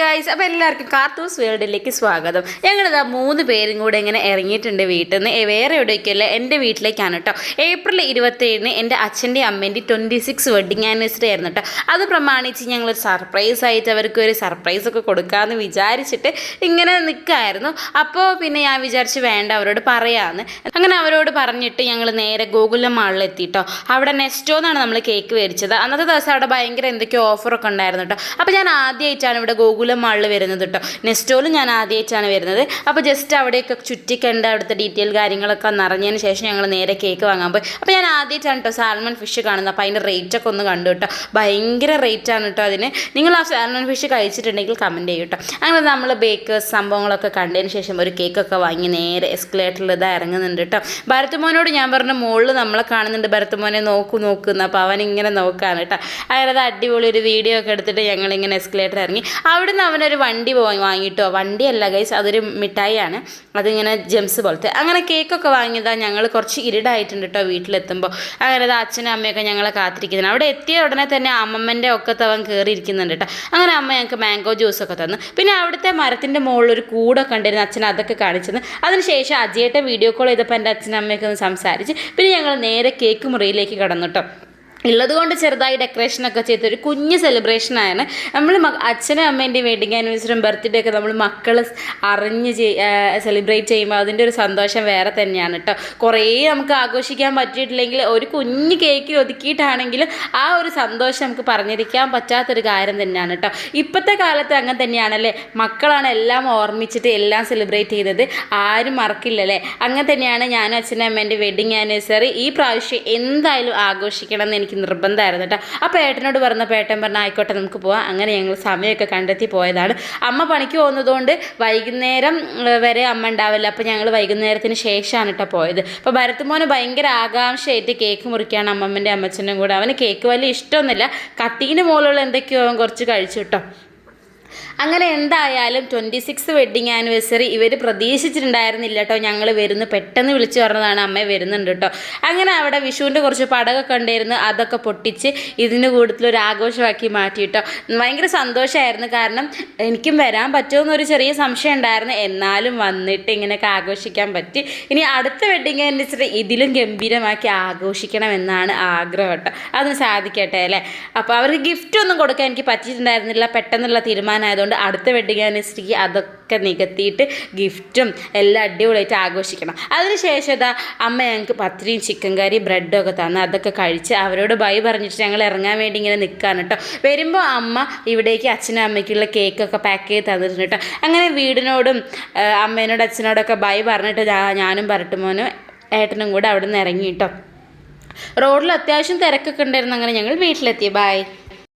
Guys അപ്പോൾ എല്ലാവർക്കും കാർട്ടൂസ് വേൾഡിലേക്ക് സ്വാഗതം. ഞങ്ങളിതാ മൂന്ന് പേരും കൂടെ ഇങ്ങനെ ഇറങ്ങിയിട്ടുണ്ട് വീട്ടിൽ നിന്ന് വേറെ എവിടേക്കല്ല എന്റെ വീട്ടിലേക്കാണ് കേട്ടോ ഏപ്രിൽ ഇരുപത്തേഴിന് എന്റെ അച്ഛന്റെ അമ്മേന്റെ ട്വന്റി സിക്സ് വെഡിങ് ആനിവേഴ്സറി ആയിരുന്നു കേട്ടോ അത് പ്രമാണിച്ച് ഞങ്ങൾ സർപ്രൈസ് ആയിട്ട് അവർക്ക് ഒരു സർപ്രൈസ് ഒക്കെ കൊടുക്കാമെന്ന് വിചാരിച്ചിട്ട് ഇങ്ങനെ നിൽക്കായിരുന്നു അപ്പോൾ പിന്നെ ഞാൻ വിചാരിച്ച് വേണ്ട അവരോട് പറയാമെന്ന് അങ്ങനെ അവരോട് പറഞ്ഞിട്ട് ഞങ്ങൾ നേരെ ഗോകുലം മാളിൽ എത്തിയിട്ടോ അവിടെ നെസ്റ്റോ എന്നാണ് നമ്മൾ കേക്ക് മേടിച്ചത്. അന്നത്തെ ദിവസം അവിടെ ഭയങ്കര എന്തൊക്കെയോ ഓഫറൊക്കെ ഉണ്ടായിരുന്നു കേട്ടോ അപ്പോൾ ഞാൻ ആദ്യമായിട്ടാണ് ഇവിടെ ഗോകുലം മാളിൽ വരുന്നത് കേട്ടോ നെസ്റ്റോൾ ഞാൻ ആദ്യമായിട്ടാണ് വരുന്നത്. അപ്പോൾ ജസ്റ്റ് അവിടെയൊക്കെ ചുറ്റിക്കണ്ട് അവിടുത്തെ ഡീറ്റെയിൽ കാര്യങ്ങളൊക്കെ നിറഞ്ഞതിന് ശേഷം ഞങ്ങൾ നേരെ കേക്ക് വാങ്ങാൻ പോയി. അപ്പോൾ ഞാൻ ആദ്യമായിട്ടാണ് കേട്ടോ സാൽമൺ ഫിഷ് കാണുന്നത്. അപ്പോൾ അതിന്റെ റേറ്റ് ഒക്കെ ഒന്ന് കണ്ടു കേട്ടോ ഭയങ്കര റേറ്റ് ആണ് കേട്ടോ അതിന്. നിങ്ങൾ ആ സാൽമൺ ഫിഷ് കഴിച്ചിട്ടുണ്ടെങ്കിൽ കമന്റ് ചെയ്യും കേട്ടോ അങ്ങനെ നമ്മൾ ബേക്കേഴ്സ് സംഭവങ്ങളൊക്കെ കണ്ടതിന് ശേഷം ഒരു കേക്കൊക്കെ വാങ്ങി നേരെ എസ്കലേറ്ററിൽ ഇതാ ഇറങ്ങുന്നുണ്ട് കേട്ടോ ഭരത്തുമോനോട് ഞാൻ പറഞ്ഞ മുകളിൽ നമ്മളെ കാണുന്നുണ്ട് ഭരത്തുമോനെ നോക്കൂ നോക്കുന്ന അപ്പോൾ അവൻ ഇങ്ങനെ നോക്കാണ് കേട്ടോ അതായത് അടിപൊളി ഒരു വീഡിയോ ഒക്കെ എടുത്തിട്ട് ഞങ്ങളിങ്ങനെ എസ്കലേറ്റർ ഇറങ്ങി. അവിടുന്ന് അവനൊരു വണ്ടി വാങ്ങിയിട്ടോ? വണ്ടിയല്ല ഗൈസ് അതൊരു മിഠായിയാണ്. അതിങ്ങനെ ജെംസ് പോലത്തെ. അങ്ങനെ കേക്കൊക്കെ വാങ്ങിയതാണ് ഞങ്ങൾ കുറച്ച് ഇരുടായിട്ടുണ്ട് കേട്ടോ വീട്ടിലെത്തുമ്പോൾ അങ്ങനെ അച്ഛനും അമ്മയൊക്കെ ഞങ്ങളെ കാത്തിരിക്കുന്നത് അവിടെ എത്തിയ ഉടനെ തന്നെ അമ്മമ്മന്റെ ഒക്കെ തവൻ കയറിയിരിക്കുന്നുണ്ട് കേട്ടോ അങ്ങനെ അമ്മ ഞങ്ങൾക്ക് മാംഗോ ജ്യൂസൊക്കെ തന്നു. പിന്നെ അവിടുത്തെ മരത്തിന്റെ മുകളിൽ ഒരു കൂടൊക്കെ ഉണ്ടായിരുന്നു അച്ഛൻ അതൊക്കെ കാണിച്ചത് അതിനുശേഷം അജയേട്ട വീഡിയോ കോൾ ചെയ്തപ്പോൾ എന്റെ അച്ഛനും അമ്മയൊക്കെ ഒന്ന് സംസാരിച്ച്. പിന്നെ ഞങ്ങൾ നേരെ കേക്ക് മുറിയിലേക്ക് കടന്നു കേട്ടോ ഉള്ളത് കൊണ്ട് ചെറുതായി ഒരു കുഞ്ഞ് സെലിബ്രേഷനാണ് നമ്മൾ അച്ഛനും അമ്മേന്റെയും വെഡിങ് ആനിവേഴ്സറിയും ബർത്ത്ഡേ ഒക്കെ നമ്മൾ മക്കൾ അറിഞ്ഞ് സെലിബ്രേറ്റ് ചെയ്യുമ്പോൾ അതിന്റെ ഒരു സന്തോഷം വേറെ തന്നെയാണ് കേട്ടോ കുറേ നമുക്ക് ആഘോഷിക്കാൻ പറ്റിയിട്ടില്ലെങ്കിൽ ഒരു കുഞ്ഞ് കേക്ക് ഒതുക്കിയിട്ടാണെങ്കിലും ആ ഒരു സന്തോഷം നമുക്ക് പറഞ്ഞിരിക്കാൻ പറ്റാത്തൊരു കാര്യം തന്നെയാണ് കേട്ടോ ഇപ്പോഴത്തെ കാലത്ത് അങ്ങനെ തന്നെയാണല്ലേ? മക്കളാണ് എല്ലാം ഓർമ്മിച്ചിട്ട് എല്ലാം സെലിബ്രേറ്റ് ചെയ്തത്. ആരും മറക്കില്ലല്ലേ? അങ്ങനെ തന്നെയാണ് ഞാനും അച്ഛനും അമ്മേന്റെ വെഡിങ് ആനിവേഴ്സറി ഈ പ്രാവശ്യം എന്തായാലും ആഘോഷിക്കണം എന്ന് എനിക്ക് നിർബന്ധമായിരുന്നു കേട്ടോ. അപ്പോൾ ഏട്ടനോട് പറഞ്ഞപ്പോൾ ഏട്ടൻ പറഞ്ഞ ആയിക്കോട്ടെ നമുക്ക് പോവാം. അങ്ങനെ ഞങ്ങൾ സമയമൊക്കെ കണ്ടെത്തി പോയതാണ്. അമ്മ പണിക്ക് പോകുന്നതുകൊണ്ട് വൈകുന്നേരം വരെ അമ്മ ഉണ്ടാവില്ല. അപ്പോൾ ഞങ്ങൾ വൈകുന്നേരത്തിന് ശേഷമാണ് കേട്ടോ പോയത്. അപ്പോൾ ഭരത്തുമോന് ഭയങ്കര ആകാംക്ഷയായിട്ട് കേക്ക് മുറിക്കുകയാണ് അമ്മമ്മന്റെ അമ്മച്ചനും കൂടെ. അവന് കേക്ക് വലിയ ഇഷ്ടമൊന്നുമില്ല. കട്ടീന് മുകളിലുള്ള എന്തൊക്കെയോ കുറച്ച് കഴിച്ചു കേട്ടോ. അങ്ങനെ എന്തായാലും ട്വന്റി സിക്സ് വെഡ്ഡിങ് ആനിവേഴ്സറി ഇവർ പ്രതീക്ഷിച്ചിട്ടുണ്ടായിരുന്നില്ല കേട്ടോ ഞങ്ങൾ വരുന്നു പെട്ടെന്ന് വിളിച്ചു പറഞ്ഞതാണ് അമ്മ വരുന്നുണ്ട് കേട്ടോ അങ്ങനെ അവിടെ വിഷുവിന്റെ കുറച്ച് പടകൊക്കെ ഉണ്ടായിരുന്നു അതൊക്കെ പൊട്ടിച്ച് ഇതിന് കൂടുതലൊരു ആഘോഷമാക്കി മാറ്റി കേട്ടോ ഭയങ്കര സന്തോഷമായിരുന്നു കാരണം എനിക്കും വരാൻ പറ്റുമെന്നൊരു ചെറിയ സംശയം ഉണ്ടായിരുന്നു. എന്നാലും വന്നിട്ട് ഇങ്ങനെയൊക്കെ ആഘോഷിക്കാൻ പറ്റി. ഇനി അടുത്ത വെഡ്ഡിങ് ആനിവേഴ്സറി ഇതിലും ഗംഭീരമാക്കി ആഘോഷിക്കണമെന്നാണ് ആഗ്രഹം കേട്ടോ അതിന് സാധിക്കട്ടെ അല്ലേ? അപ്പോൾ അവർക്ക് ഗിഫ്റ്റ് ഒന്നും കൊടുക്കാൻ എനിക്ക് പറ്റിയിട്ടുണ്ടായിരുന്നില്ല. പെട്ടെന്നുള്ള തീരുമാനമായതുകൊണ്ട് അടുത്ത വെഡിങ് ആനിവേഴ്സറിക്ക് അതൊക്കെ നികത്തിയിട്ട് ഗിഫ്റ്റും എല്ലാം അടിപൊളിയായിട്ട് ആഘോഷിക്കണം. അതിനുശേഷം ഇതാ അമ്മ ഞങ്ങൾക്ക് പത്തിരിയും ചിക്കൻ കറി ബ്രെഡും ഒക്കെ തന്ന് അതൊക്കെ കഴിച്ച് അവരോട് ബൈ പറഞ്ഞിട്ട് ഞങ്ങൾ ഇറങ്ങാൻ വേണ്ടി ഇങ്ങനെ നിൽക്കാണ് കേട്ടോ വരുമ്പോൾ അമ്മ ഇവിടേക്ക് അച്ഛനും അമ്മയ്ക്കുള്ള കേക്കൊക്കെ പാക്ക് ചെയ്ത് തന്നിട്ടുണ്ട് കേട്ടോ അങ്ങനെ വീടിനോടും അമ്മേനോട് അച്ഛനോടൊക്കെ ബൈ പറഞ്ഞിട്ട് ഞാനും ഞാനും പറട്ടുമോനും ഏട്ടനും കൂടെ അവിടെ നിന്ന് ഇറങ്ങി കേട്ടോ റോഡിൽ അത്യാവശ്യം തിരക്കൊക്കെ ഉണ്ടായിരുന്നു. അങ്ങനെ ഞങ്ങൾ വീട്ടിലെത്തി. ബൈ